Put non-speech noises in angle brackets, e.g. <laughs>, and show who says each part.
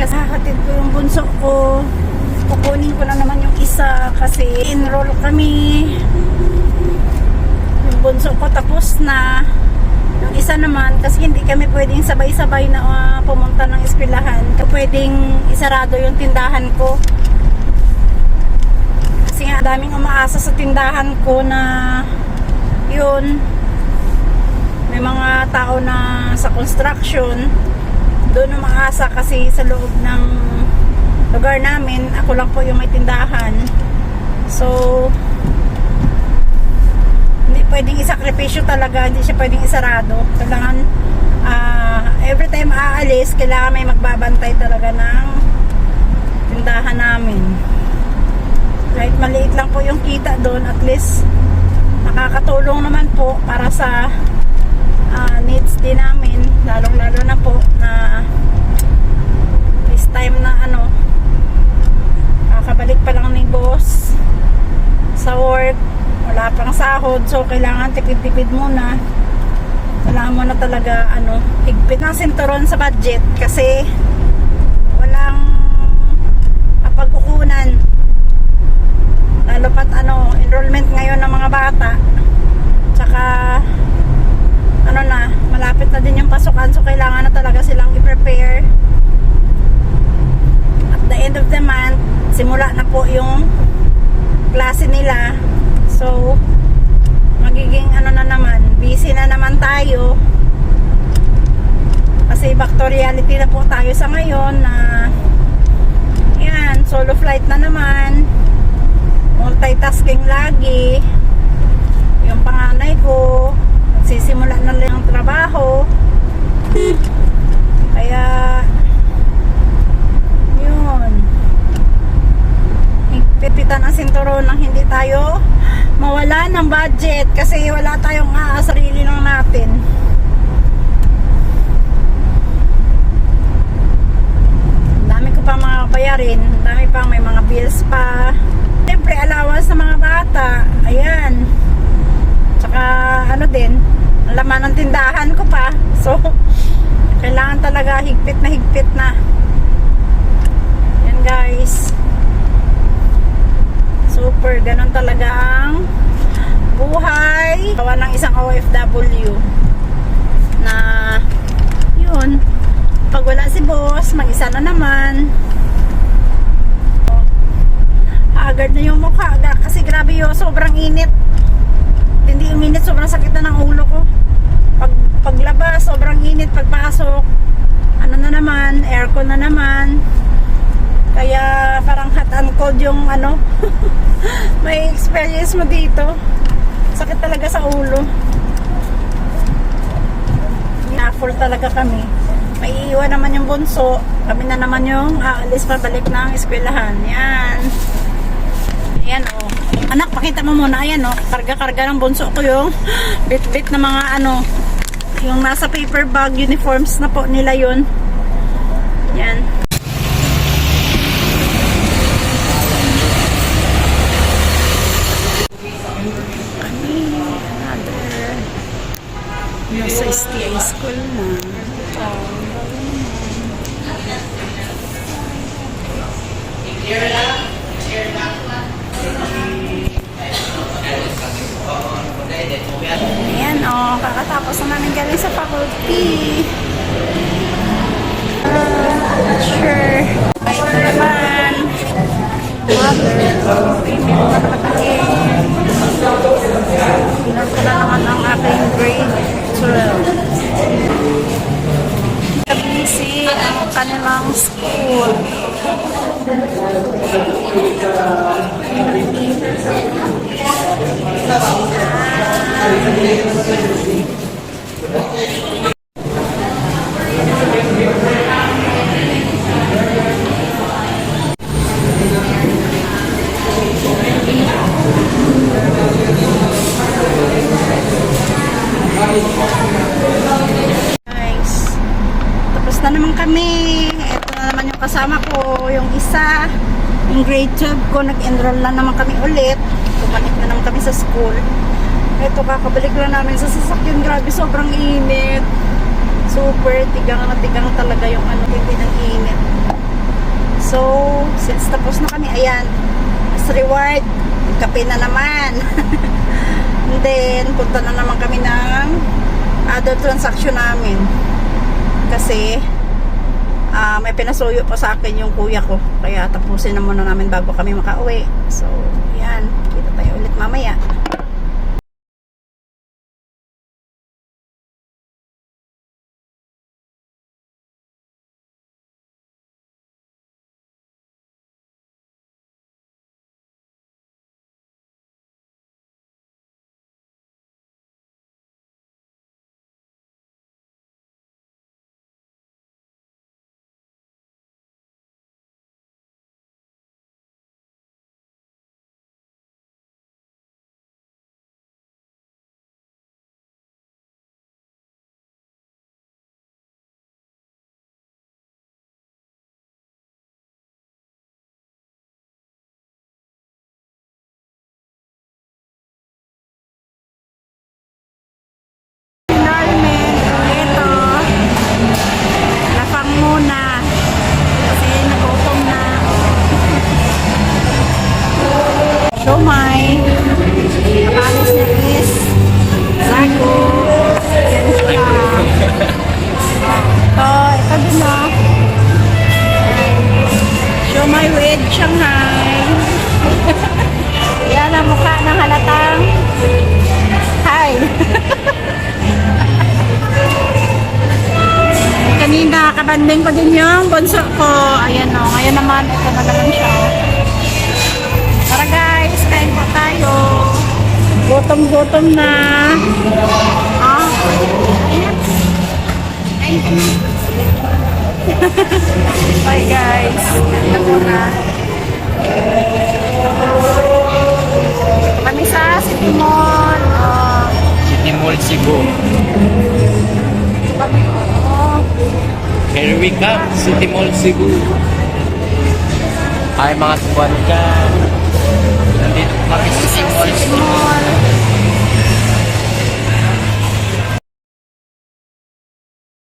Speaker 1: kasi hahatid ko yung bunso ko. Kukunin ko na naman yung isa kasi enroll kami. Yung bunso ko tapos na. Yung isa naman, kasi hindi kami pwedeng sabay-sabay na ah, pumunta ng eskwelahan. Pwedeng isarado yung tindahan ko. Kasi nga, daming umaasa sa tindahan ko na yun, may mga tao na sa construction doon umaasa kasi sa loob ng lugar namin ako lang po yung may tindahan. So hindi pwedeng isakripisyo talaga hindi siya pwedeng isarado. Kailangan ah, every time aalis kailangan may magbabantay talaga ng tindahan namin. Kahit maliit lang po yung kita doon at least nakakatulong naman po para sa ah, needs din namin lalong lalo na po na this time na ano kakabalik pa lang ni boss sa work. Wala pang sahod so kailangan tipid-tipid muna. Kailangan mo na talaga ano higpit ng sinturon sa budget kasi walang mapagkukunan lalo pat ano enrollment ngayon ng mga bata tsaka ano na, malapit na din yung pasukan so kailangan na talaga silang i-prepare at the end of the month simula na po yung klase nila. So magiging ano na naman busy na naman tayo. Kasi back to reality na po tayo sa ngayon na yan, solo flight na naman. Multitasking lagi. Yung panganay ko sisimula na lang ang trabaho. Kaya yun sinturon nang hindi tayo mawala ng budget kasi wala tayong aas sarili lang natin dami ko pa mga bayarin dami pa may mga bills pa siyempre allowance sa mga bata ayan Tsaka ano din, laman ng tindahan ko pa. So, kailangan talaga higpit na higpit na. Yan guys. Super, ganun talaga ang buhay. Gawa ng isang OFW na yun, pag wala si boss, mag-isa na naman. Agad na yung mukha kasi grabe yun, sobrang init hindi uminit, sobrang sakit na ng ulo ko. Pag paglabas, sobrang init. Pagpasok, ano na naman, aircon na naman. Kaya parang hot and cold yung ano, <laughs> may experience mo dito. Sakit talaga sa ulo. Na-full talaga kami. May iwan naman yung bunso. Kami na naman yung aalis pabalik ng eskwelahan. Yan. Ayan o. Oh. Anak, pakita mo muna. Ayan o. Oh. Karga-karga ng bunso ko yung <gasps> bit-bit na mga ano. Yung nasa paper bag uniforms na po nila yun. Yan. Kami, another. Nasa STI school na. Ayan o, oh, kakatapos na namin galing sa faculty. Uh, sure. Na naman. Mother. Ko na naman ang aking grade 12. Busy ang kanilang school. Guys, isa. Yung grade 12 ko, nag-enroll na naman kami ulit. Bumalik na naman kami sa school. Ito, kakabalik lang namin sa sasakyan. Grabe, sobrang init. Super, tigang na tigang talaga yung ano, hindi ng init. So, since tapos na kami, ayan, as reward, kape na naman. <laughs> And then, punta na naman kami ng other transaction namin. Kasi, ah may pinasuyo pa sa akin yung kuya ko. Kaya tapusin na muna namin bago kami makauwi. So, Siomay with Shanghai. Yan ang mukha ng halatang. Hi. Kanina, kabanding ko din yung bunso ko. Ayan o, ngayon naman, ito na naman siya. Tara guys, kain po tayo. Gutom-gutom na. Ah, ayan. <laughs> Bye guys. Ito muna. Kami sa City Mall.
Speaker 2: City Mall Cebu.
Speaker 1: kami, oh.
Speaker 2: Here we come, City Mall Cebu. Hi mga subuan ka. Nandito kami sa City Mall Cebu.